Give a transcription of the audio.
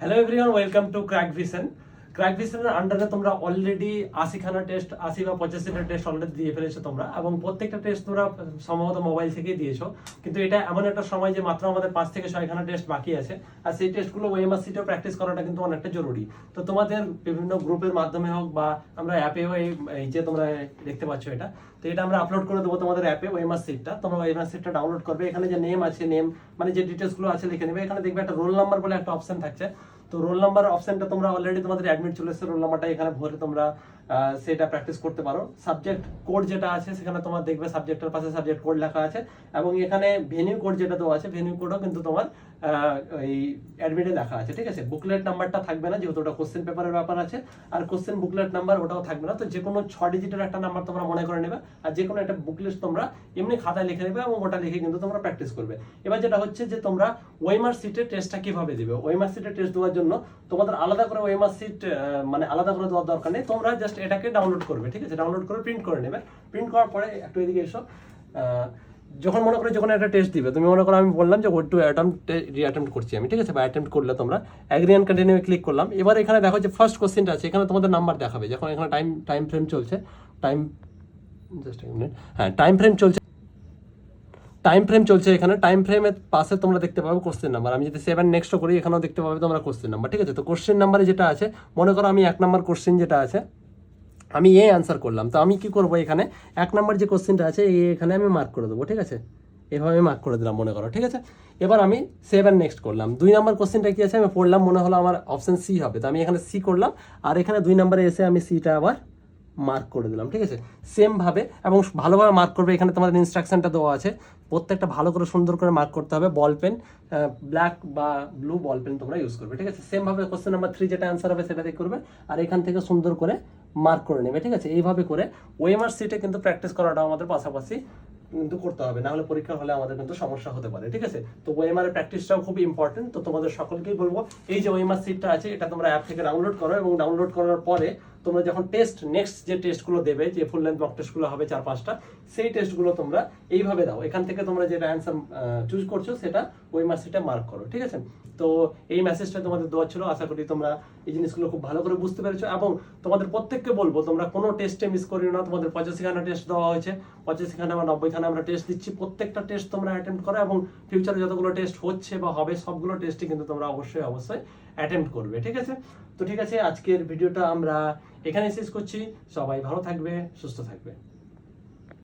hello everyone welcome to Crack Vision Crack আন্ডারে তোমরা already আশিখানা test আশি বা পঁচাশিটা টেস্ট অলরেডি দিয়ে ফেলেছো তোমরা, এবং প্রত্যেকটা টেস্ট তোমরা সম্ভবত মোবাইল থেকেই দিয়েছ। কিন্তু এটা এমন একটা সময় যে মাত্র আমাদের পাঁচ থেকে ছয়খানা টেস্ট বাকি আছে, আর সেই টেস্টগুলো ওএমআর সিটেও প্র্যাকটিস করাটা কিন্তু অনেকটা জরুরি। তো তোমাদের বিভিন্ন গ্রুপের মাধ্যমে হোক বা আমরা অ্যাপেও এই যে তোমরা দেখতে পাচ্ছ এটা, তো এটা আমরা আপলোড করে দেবো তোমাদের অ্যাপে ওএমআর সিটটা তোমরা ওএমআর সিটটা ডাউনলোড করবে। এখানে যে নেম আছে নেম মানে যে ডিটেলসগুলো আছে লিখে নেবে। এখানে দেখবে একটা রোল নাম্বার বলে একটা অপশন থাকছে। তো রোল নাম্বার অপশনটা তোমরা অলরেডি তোমাদের অ্যাডমিট চলে এসেছে রোল নাম্বারটা এখানে ভরে তোমরা সেটা প্র্যাকটিস করতে পারো। সাবজেক্ট কোড যেটা আছে, সেখানে তোমার দেখবে সাবজেক্টের পাশে সাবজেক্ট কোড লেখা আছে এবং এখানে ভেনিউ কোড যেটা দেওয়া আছে ভেনিউ কোডও কিন্তু তোমার এই অ্যাডমিটে লেখা আছে, ঠিক আছে? বুকলেট নাম্বারটা থাকবে না, যেহেতু ওটা কোশ্চেন পেপারের ব্যাপার আছে। আর কোশ্চেন বুকলেট নাম্বার ওটাও থাকবে না, তো যে কোনো ছ ডিজিটের একটা নাম্বার তোমরা মনে করে নেবে, আর যে কোনো একটা বুকলেট তোমরা এমনি খাতায় লিখে নেবে এবং ওটা লিখে কিন্তু তোমরা প্র্যাকটিস করবে। এবার যেটা হচ্ছে যে তোমরা ওয়েমার সিটের টেস্টটা কীভাবে দেবে? ওয়েমার সিটের টেস্ট দেওয়ার জন্য তোমাদের আলাদা করে ওয়েমার সিট মানে আলাদা করে দেওয়ার দরকার নেই। তোমরা জাস্ট এটাকে ডাউনলোড করবে, ঠিক আছে? ডাউনলোড করে প্রিন্ট করে নেবে। প্রিন্ট করার পরে একটু এদিকে এসো। যখন মনে করো যখন একটা টেস্ট দিবে, তুমি মনে করো আমি বললাম যে ওয়ার্ড টু অ্যাটেম্প রিঅ্যাটেম্প করছি আমি, ঠিক আছে? বা অ্যাটেম্প করলে তোমরা। অ্যাগ্রি অ্যান্ড কন্টিনিউ ক্লিক করলাম। এবার এখানে দেখো যে ফার্স্ট কোশ্চেনটা আছে, এখানে তোমাদের নাম্বার দেখাবে। যখন এখানে টাইম টাইম ফ্রেম চলছে টাইম জাস্ট মিনিট হ্যাঁ টাইম ফ্রেম চলছে টাইম ফ্রেম চলছে এখানে। টাইম ফ্রেমের পাশে তোমরা দেখতে পাবে কোশ্চেন নাম্বার আমি যদি সেভেন নেক্সট করি, এখানেও দেখতে পাবে তোমরা কোশ্চেন নাম্বার ঠিক আছে? তো কোশ্চেন নাম্বারে যেটা আছে, মনে করো আমি এক নাম্বার কোশ্চেন যেটা আছে আমি এ অ্যান্সার করলাম। তো আমি কি করব এখানে? এক নম্বর যে কোশ্চেনটা আছে, এই এখানে আমি মার্ক করে দেবো, ঠিক আছে? এভাবে মার্ক করে দিলাম, মনে করো, ঠিক আছে? এবার আমি সেভেন নেক্সট করলাম। দুই নম্বর কোশ্চেনটা কী আছে? আমি পড়লাম, মনে হলো আমার অপশন সি হবে। তো আমি এখানে সি করলাম, আর এখানে দুই নম্বরে এসে আমি সিটা আবার মার্ক করে দিলাম, ঠিক আছে? সেমভাবে এবং ভালোভাবে মার্ক করবে, এখানে তোমাদের ইনস্ট্রাকশনটা দেওয়া আছে। প্রত্যেকটা ভালো করে সুন্দর করে মার্ক করতে হবে বল পেন ব্ল্যাক বা ব্লু বল পেন তোমরা ইউজ করবে, ঠিক আছে? সেম ভাবে কোশ্চেন নাম্বার থ্রি যেটা অ্যান্সার হবে সেটা দিয়ে করবে, আর এখান থেকে সুন্দর করে মার্ক করে নেবে, ঠিক আছে? এইভাবে করে ওএমআর সিটে কিন্তু প্র্যাকটিস করাটা আমাদের পাশাপাশি কিন্তু করতে হবে না হলে পরীক্ষা হলে আমাদের কিন্তু সমস্যা হতে পারে, ঠিক আছে? তো ওএমআর এর প্র্যাকটিসটাও খুব ইম্পর্টেন্ট তো তোমাদের সকলকেই বলব, এই যে ওএমআর সিটটা আছে, এটা তোমরা অ্যাপ থেকে ডাউনলোড করো এবং ডাউনলোড করার পরে তোমরা যখন টেস্ট নেক্সট যে টেস্টগুলো দেবে, যে ফুল লেন্থ মক টেস্টগুলো হবে চার, পাঁচটা, সেই টেস্টগুলো তোমরা এইভাবে দাও। এখান থেকে তোমরা যেটা অ্যান্সার চুজ করছ, সেটা ওই মাসিটা মার্ক করো, ঠিক আছে? তো এই মেসেজটা তোমাদের দেওয়া ছিল। আশা করি তোমরা এই জিনিসগুলো খুব ভালো করে বুঝতে পেরেছ এবং তোমাদের প্রত্যেককে বলব, তোমরা কোনো টেস্টে মিস করিও না। তোমাদের পঁচাশি খানা টেস্ট দেওয়া হয়েছে। পঁচাশি খানা বা নব্বই খানা আমরা টেস্ট দিচ্ছি। প্রত্যেকটা টেস্ট তোমরা অ্যাটেম্প করো এবং ফিউচারে যতগুলো টেস্ট হচ্ছে বা হবে, সবগুলো টেস্টই কিন্তু তোমরা অবশ্যই অবশ্যই অ্যাটেম্প করবে, ঠিক আছে? তো ঠিক আছে আজকের ভিডিওটা আমরা এখানে শেষ করছি। সবাই ভালো থাকবে সুস্থ থাকবে।